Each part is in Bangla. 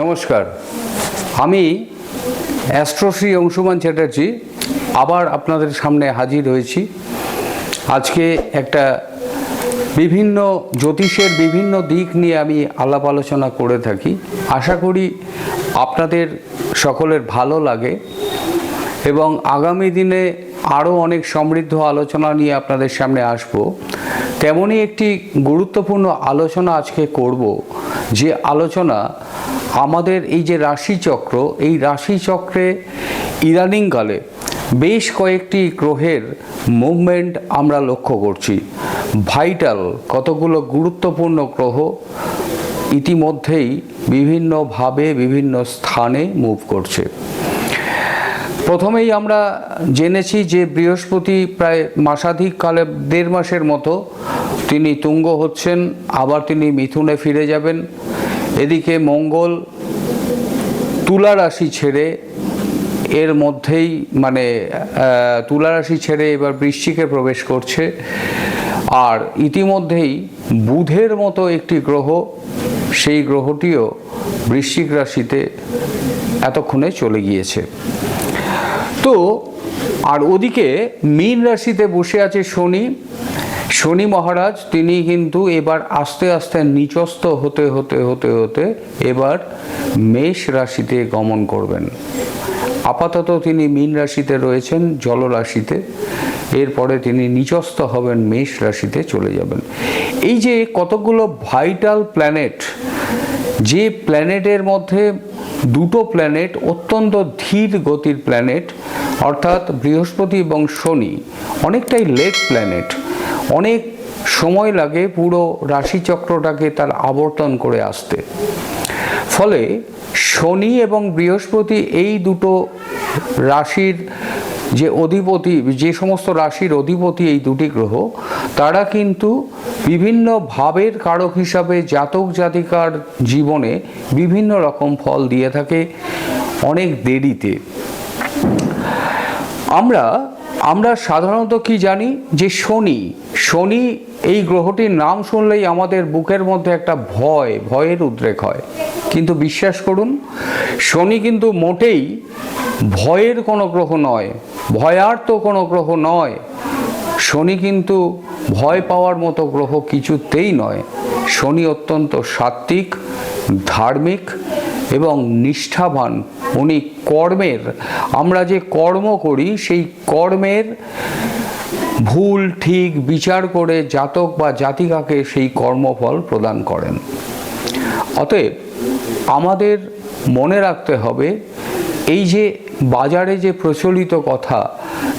নমস্কার। আমি অ্যাস্ট্রোশ্রী অংশুমান চ্যাটার্জি, আবার আপনাদের সামনে হাজির হয়েছি। আজকে একটা বিভিন্ন জ্যোতিষের বিভিন্ন দিক নিয়ে আমি আলাপ আলোচনা করে থাকি। আশা করি আপনাদের সকলের ভালো লাগে এবং আগামী দিনে আরও অনেক সমৃদ্ধ আলোচনা নিয়ে আপনাদের সামনে আসব। তেমনই একটি গুরুত্বপূর্ণ আলোচনা আজকে করব, যে আলোচনা আমাদের এই যে রাশিচক্র, এই রাশিচক্রে ইদানিংকালে বেশ কয়েকটি গ্রহের মুভমেন্ট আমরা লক্ষ্য করছি। ভাইটাল কতগুলো গুরুত্বপূর্ণ গ্রহ ইতিমধ্যেই বিভিন্নভাবে বিভিন্ন স্থানে মুভ করছে। প্রথমেই আমরা জেনেছি যে বৃহস্পতি প্রায় মাসাধিক কালে দেড় মাসের মতো তিনি তুঙ্গ হচ্ছেন, আবার তিনি মিথুনে ফিরে যাবেন। এদিকে মঙ্গল তুলা রাশি ছেড়ে এর মধ্যেই মানে তুলা রাশি ছেড়ে এবার বৃশ্চিকে প্রবেশ করছে। আর ইতিমধ্যেই বুধের মতো একটি গ্রহ, সেই গ্রহটিও বৃশ্চিক রাশিতে এতক্ষণে চলে গিয়েছে। তো, আর ওদিকে মীন রাশিতে বসে আছে শনি। শনি মহারাজ, তিনি কিন্তু এবার আস্তে আস্তে নিচস্থ হতে হতে হতে হতে এবার মেষ রাশিতে গমন করবেন। আপাতত তিনি মীন রাশিতে রয়েছেন, জল রাশিতে। এরপরে তিনি নিচস্থ হবেন, মেষ রাশিতে চলে যাবেন। এই যে কতগুলো ভাইটাল প্ল্যানেট, যে প্ল্যানেটের মধ্যে দুটো প্ল্যানেট অত্যন্ত ধীর গতির প্ল্যানেট অর্থাৎ বৃহস্পতি এবং শনি অনেকটাই লেট প্ল্যানেট অনেক সময় লাগে পুরো রাশিচক্রটাকে তার আবর্তন করে আসতে। ফলে শনি এবং বৃহস্পতি এই দুটো রাশির যে অধিপতি, যে সমস্ত রাশির অধিপতি এই দুটি গ্রহ, তারা কিন্তু বিভিন্ন ভাবের কারক হিসাবে জাতক জাতিকার জীবনে বিভিন্ন রকম ফল দিয়ে থাকে অনেক দেরিতে। আমরা আমরা সাধারণত কি জানি যে শনি শনি এই গ্রহটির নাম শুনলেই আমাদের বুকের মধ্যে একটা ভয়, ভয়ের উদ্রেক হয়। কিন্তু বিশ্বাস করুন, শনি কিন্তু মোটেই ভয়ের কোনো গ্রহ নয়, ভয়ার্ত কোনো গ্রহ নয়। শনি কিন্তু ভয় পাওয়ার মতো গ্রহ কিছুতেই নয়। শনি অত্যন্ত সাত্ত্বিক, ধার্মিক এবং নিষ্ঠাবান। উনি কর্মের, আমরা যে কর্ম করি, সেই কর্মের ভুল, ঠিক, বিচার করে জাতক বা জাতিকাকে সেই কর্মফল প্রদান করেন। অতএব আমাদের মনে রাখতে হবে, এই যে বাজারে যে প্রচলিত কথা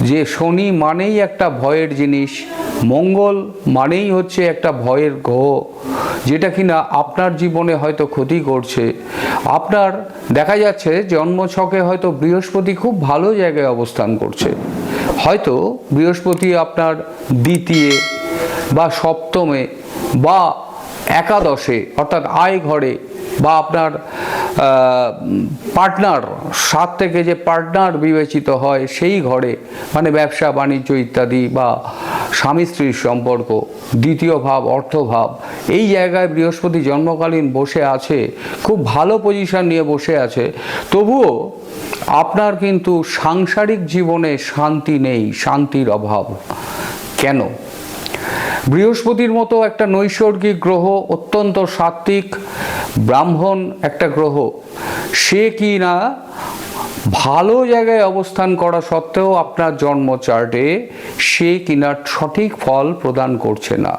যে শনি মানেই একটা ভয়ের জিনিস, মঙ্গল মানেই হচ্ছে একটা ভয়ের গ্রহ, যেটা কিনা আপনার জীবনে হয়তো ক্ষতি করছে। আপনার দেখা যাচ্ছে জন্মছকে হয়তো বৃহস্পতি খুব ভালো জায়গায় অবস্থান করছে। হয়তো বৃহস্পতি আপনার দ্বিতীয় বা সপ্তমে বা একাদশে, অর্থাৎ আয় ঘরে বা আপনার পার্টনার সাত থেকে যে পার্টনার বিবেচিত হয় সেই ঘরে মানে ব্যবসা, বাণিজ্য ইত্যাদি বা স্বামী স্ত্রীর সম্পর্ক, দ্বিতীয় ভাব অর্থভাব এই জায়গায় বৃহস্পতি জন্মকালীন বসে আছে, খুব ভালো পজিশন নিয়ে বসে আছে। তবুও আপনার কিন্তু সাংসারিক জীবনে শান্তি নেই, শান্তির অভাব। কেন? বৃহস্পতির মতো একটা নৈসর্গিক গ্রহ, অত্যন্ত সাত্ত্বিক, ব্রাহ্মণ একটা গ্রহ। সে কি না ভালো জায়গায় অবস্থান করা সত্ত্বেও আপনার জন্ম চার্টে সে কিনা সঠিক ফল প্রদান করছে না।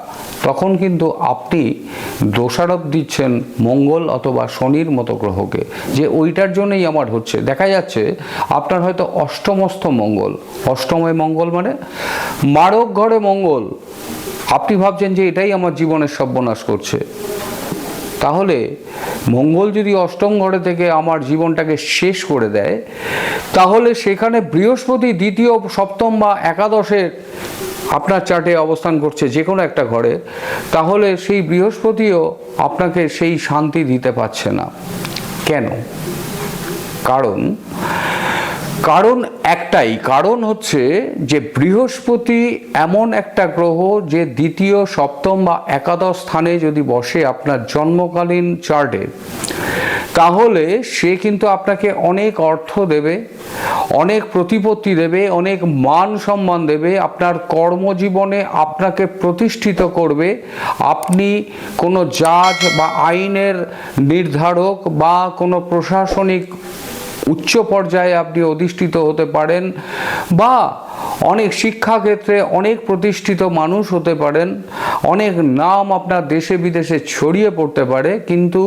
তখন কিন্তু আপনি দোষারোপ দিচ্ছেন মঙ্গল অথবা শনির মতো গ্রহকে, যে ওইটার জন্যই আমার হচ্ছে। দেখা যাচ্ছে আপনার হয়তো অষ্টমস্ত মঙ্গল। অষ্টময় মঙ্গল মানে মারক ঘরে মঙ্গল। আপনি ভাবছেন যে এটাই আমার জীবনের সর্বনাশ করছে। তাহলে মঙ্গল যদি অষ্টম ঘরে থেকে আমার জীবনটাকে শেষ করে দেয়, তাহলে সেখানে বৃহস্পতি, দ্বিতীয়, সপ্তম বা একাদশের আপনার চার্টে অবস্থান করছে যে কোনো একটা ঘরে, তাহলে সেই বৃহস্পতিও আপনাকে সেই শান্তি দিতে পারছে না। কেন? কারণ কারণ একটাই কারণ হচ্ছে যে বৃহস্পতি এমন একটা গ্রহ যে দ্বিতীয়, সপ্তম বা একাদশ স্থানে যদি বসে আপনার জন্মকালীন চার্টে, তাহলে সে কিন্তু আপনাকে অনেক অর্থ দেবে, অনেক প্রতিপত্তি দেবে, অনেক মান সম্মান দেবে, আপনার কর্মজীবনে আপনাকে প্রতিষ্ঠিত করবে। আপনি কোনো জাজ বা আইনের নির্ধারক বা কোনো প্রশাসনিক উচ্চ পর্যায়ে আপনি অধিষ্ঠিত হতে পারেন বা অনেক শিক্ষাক্ষেত্রে অনেক প্রতিষ্ঠিত মানুষ হতে পারেন, অনেক নাম আপনার দেশে বিদেশে ছড়িয়ে পড়তে পারে, কিন্তু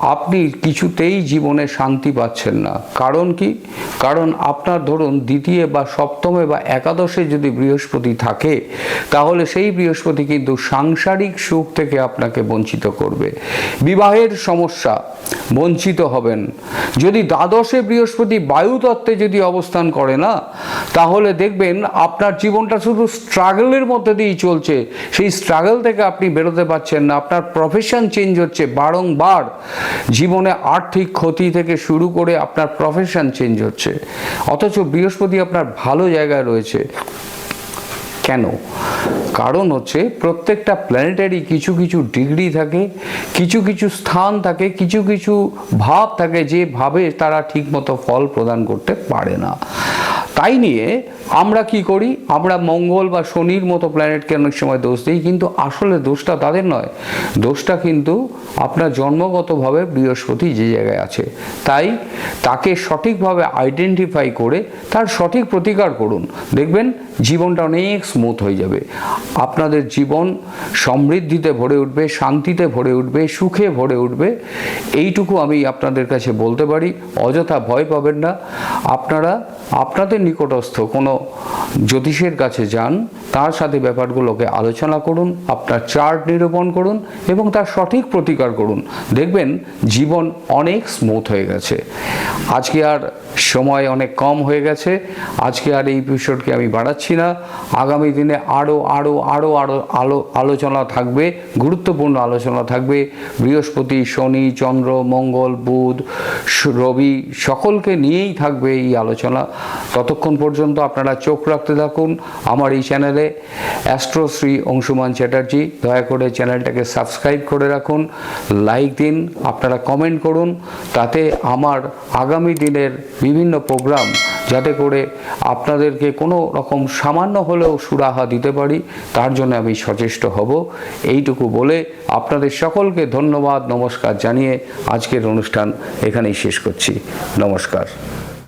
আপনি কিছুতেই জীবনে শান্তি পাচ্ছেন না। কারণ কি? কারণ আপনার ধরুন দ্বিতীয় বা সপ্তমে বা একাদশে যদি বৃহস্পতি থাকে, তাহলে সেই বৃহস্পতি কিন্তু সাংসারিক সুখ থেকে আপনাকে বঞ্চিত করবে। বিবাহের সমস্যা, বঞ্চিত হবেন। যদি দ্বাদশে বৃহস্পতি বায়ুতত্ত্বে যদি অবস্থান করে না, তাহলে দেখবেন আপনার জীবনটা শুধু স্ট্রাগলের মধ্যে দিয়েই চলছে। সেই স্ট্রাগল থেকে আপনি বেরোতে পারছেন না। আপনার প্রফেশন চেঞ্জ হচ্ছে বারংবার। জীবনে আর্থিক ক্ষতি থেকে শুরু করে আপনার প্রফেশন চেঞ্জ হচ্ছে। অথচ বৃহস্পতি আপনার ভালো জায়গায় রয়েছে। কেন? কারণ হচ্ছে প্রত্যেকটা প্ল্যানেটারি কিছু কিছু ডিগ্রি থাকে, কিছু কিছু স্থান থাকে, কিছু কিছু ভাব থাকে, যে ভাবে তারা ঠিকমতো ফল প্রদান করতে পারে না। তাই নিয়ে আমরা কি করি? আমরা মঙ্গল বা শনির মতো প্ল্যানেটকে অনেক সময় দোষ দিই, কিন্তু আসলে দোষটা তাদের নয়। দোষটা কিন্তু আপনার জন্মগতভাবে বৃহস্পতি যে জায়গায় আছে। তাই তাকে সঠিকভাবে আইডেন্টিফাই করে তার সঠিক প্রতিকার করুন। দেখবেন জীবনটা অনেক স্মুথ হয়ে যাবে। আপনাদের জীবন সমৃদ্ধিতে ভরে উঠবে, শান্তিতে ভরে উঠবে, সুখে ভরে উঠবে। এইটুকু আমি আপনাদের কাছে বলতে পারি। অযথা ভয় পাবেন না। আপনারা আপনাদের নিকটস্থ কোনো জ্যোতিষের কাছে যান, তার সাথে ব্যাপারগুলোকে আলোচনা করুন, আপনার চার্ট নিরূপণ করুন এবং তার সঠিক প্রতিকার করুন। দেখবেন জীবন অনেক স্মুথ হয়ে গেছে। আজকে আর সময় অনেক কম হয়ে গেছে। আজকে আর এই এপিসোডকে আমি বাড়াচ্ছি না। আগামী দিনে আরও আরও আরও আরও আলো, আলোচনা থাকবে, গুরুত্বপূর্ণ আলোচনা থাকবে। বৃহস্পতি, শনি, চন্দ্র, মঙ্গল, বুধ রবি সকলকে নিয়েই থাকবে এই আলোচনা। ততক্ষণ পর্যন্ত আপনারা চোখ রাখতে থাকুন আমার এই চ্যানেলে অ্যাস্ট্রোশ্রী অংশুমান চ্যাটার্জি। দয়া করে চ্যানেলটাকে সাবস্ক্রাইব করে রাখুন, লাইক দিন, আপনারা কমেন্ট করুন, তাতে আমার আগামী দিনের বিভিন্ন প্রোগ্রাম যাতে করে আপনাদেরকে কোনো রকম সামান্য হলেও সুরাহা দিতে পারি, তার জন্য আমি সচেষ্ট হব। এইটুকু বলে আপনাদের সকলকে ধন্যবাদ, নমস্কার জানিয়ে আজকের অনুষ্ঠান এখানেই শেষ করছি। নমস্কার।